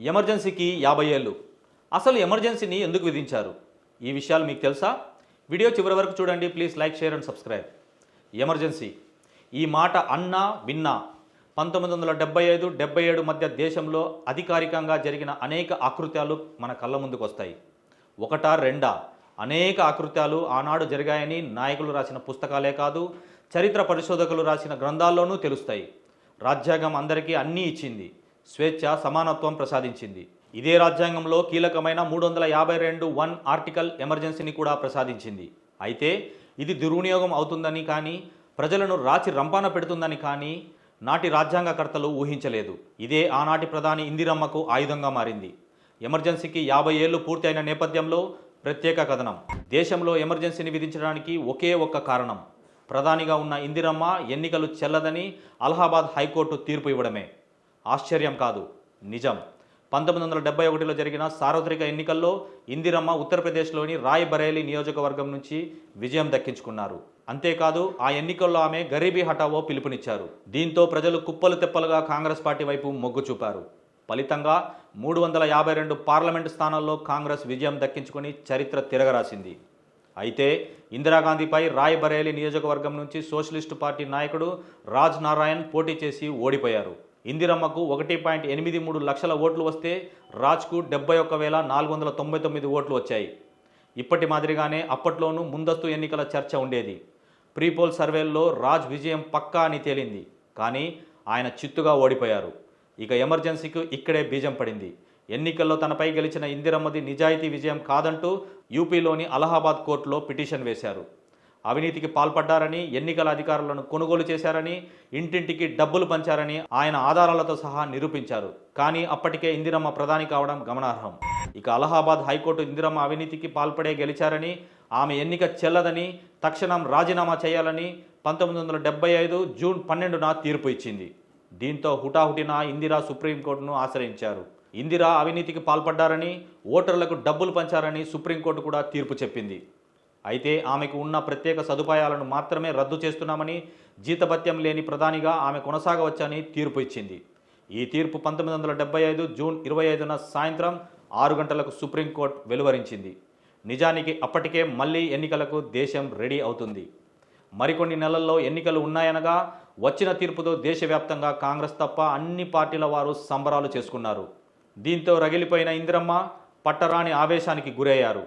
ఎమర్జెన్సీకి యాభై ఏళ్ళు. అసలు ఎమర్జెన్సీని ఎందుకు విధించారు? ఈ విషయాలు మీకు తెలుసా? వీడియో చివరి వరకు చూడండి please like share and subscribe. Emergency. ఈ మాట అన్నా విన్నా. పంతొమ్మిది వందల డెబ్బై ఐదు డెబ్బై ఏడు మధ్య దేశంలో అధికారికంగా జరిగిన అనేక ఆకృత్యాలు మన కళ్ళ ముందుకు వస్తాయి ఒకటా రెండా? అనేక ఆకృత్యాలు ఆనాడు జరిగాయని నాయకులు రాసిన పుస్తకాలే కాదు చరిత్ర పరిశోధకులు రాసిన గ్రంథాల్లోనూ తెలుస్తాయి. రాజ్యాంగం అందరికీ అన్నీ ఇచ్చింది. స్వేచ్ఛ సమానత్వం ప్రసాదించింది. ఇదే రాజ్యాంగంలో కీలకమైన మూడు వందల యాభై రెండు వన్ ఆర్టికల్ ఎమర్జెన్సీని కూడా ప్రసాదించింది. అయితే ఇది దుర్వినియోగం అవుతుందని కానీ ప్రజలను రాచి రంపాన పెడుతుందని కానీ నాటి రాజ్యాంగకర్తలు ఊహించలేదు. ఇదే ఆనాటి ప్రధాని ఇందిరమ్మకు ఆయుధంగా మారింది. ఎమర్జెన్సీకి యాభై ఏళ్ళు పూర్తయిన నేపథ్యంలో ప్రత్యేక కథనం. దేశంలో ఎమర్జెన్సీని విధించడానికి ఒకే ఒక్క కారణం. ప్రధానిగా ఉన్న ఇందిరమ్మ ఎన్నికలు చెల్లదని అలహాబాద్ హైకోర్టు తీర్పు ఇవ్వడమే. ఆశ్చర్యం కాదు. నిజం. పంతొమ్మిది వందల డెబ్బై ఒకటిలో జరిగిన సార్వత్రిక ఎన్నికల్లో ఇందిరమ్మ ఉత్తరప్రదేశ్లోని రాయ్ బరేలీ నియోజకవర్గం నుంచి విజయం దక్కించుకున్నారు. అంతేకాదు ఆ ఎన్నికల్లో ఆమె గరీబీ హఠావో పిలుపునిచ్చారు. దీంతో ప్రజలు కుప్పలు తెప్పలుగా కాంగ్రెస్ పార్టీ వైపు మొగ్గు చూపారు. ఫలితంగా మూడు వందల యాభై రెండు పార్లమెంటు స్థానాల్లో కాంగ్రెస్ విజయం దక్కించుకుని చరిత్ర తిరగరాసింది. అయితే ఇందిరాగాంధీపై రాయ్ బరేలీ నియోజకవర్గం నుంచి సోషలిస్టు పార్టీ నాయకుడు రాజ్ నారాయణ్ పోటీ చేసి ఓడిపోయారు. ఇందిరమ్మకు ఒకటి పాయింట్ ఎనిమిది మూడు లక్షల ఓట్లు వస్తే రాజ్కు డెబ్బై ఒక్క వేల నాలుగు వందల తొంభై తొమ్మిది ఓట్లు వచ్చాయి. ఇప్పటి మాదిరిగానే అప్పట్లోనూ ముందస్తు ఎన్నికల చర్చ ఉండేది. ప్రీపోల్ సర్వేల్లో రాజ్ విజయం పక్కా అని తేలింది. కానీ ఆయన చిత్తుగా ఓడిపోయారు. ఇక ఎమర్జెన్సీకి ఇక్కడే బీజం పడింది. ఎన్నికల్లో తనపై గెలిచిన ఇందిరమ్మది నిజాయితీ విజయం కాదంటూ యూపీలోని అలహాబాద్ కోర్టులో పిటిషన్ వేశారు. అవినీతికి పాల్పడ్డారని ఎన్నికల అధికారులను కొనుగోలు చేశారని ఇంటింటికి డబ్బులు పంచారని ఆయన ఆధారాలతో సహా నిరూపించారు. కానీ అప్పటికే ఇందిరమ్మ ప్రధాని కావడం గమనార్హం. ఇక అలహాబాద్ హైకోర్టు ఇందిరమ్మ అవినీతికి పాల్పడే గెలిచారని ఆమె ఎన్నిక చెల్లదని తక్షణం రాజీనామా చేయాలని పంతొమ్మిది వందల డెబ్బై ఐదు జూన్ పన్నెండున తీర్పు ఇచ్చింది. దీంతో హుటాహుటిన ఇందిరా సుప్రీంకోర్టును ఆశ్రయించారు. ఇందిరా అవినీతికి పాల్పడ్డారని ఓటర్లకు డబ్బులు పంచారని సుప్రీంకోర్టు కూడా తీర్పు చెప్పింది. అయితే ఆమెకు ఉన్న ప్రత్యేక సదుపాయాలను మాత్రమే రద్దు చేస్తున్నామని జీతభత్యం లేని ప్రధానిగా ఆమె కొనసాగవచ్చని తీర్పు ఇచ్చింది. ఈ తీర్పు పంతొమ్మిది వందల డెబ్బై ఐదు జూన్ ఇరవై ఐదున సాయంత్రం ఆరు గంటలకు సుప్రీంకోర్టు వెలువరించింది. నిజానికి అప్పటికే మళ్ళీ ఎన్నికలకు దేశం రెడీ అవుతుంది. మరికొన్ని నెలల్లో ఎన్నికలు ఉన్నాయనగా వచ్చిన తీర్పుతో దేశవ్యాప్తంగా కాంగ్రెస్ తప్ప అన్ని పార్టీల వారు సంబరాలు చేసుకున్నారు. దీంతో రగిలిపోయిన ఇందిరమ్మ పట్టరాని ఆవేశానికి గురయ్యారు.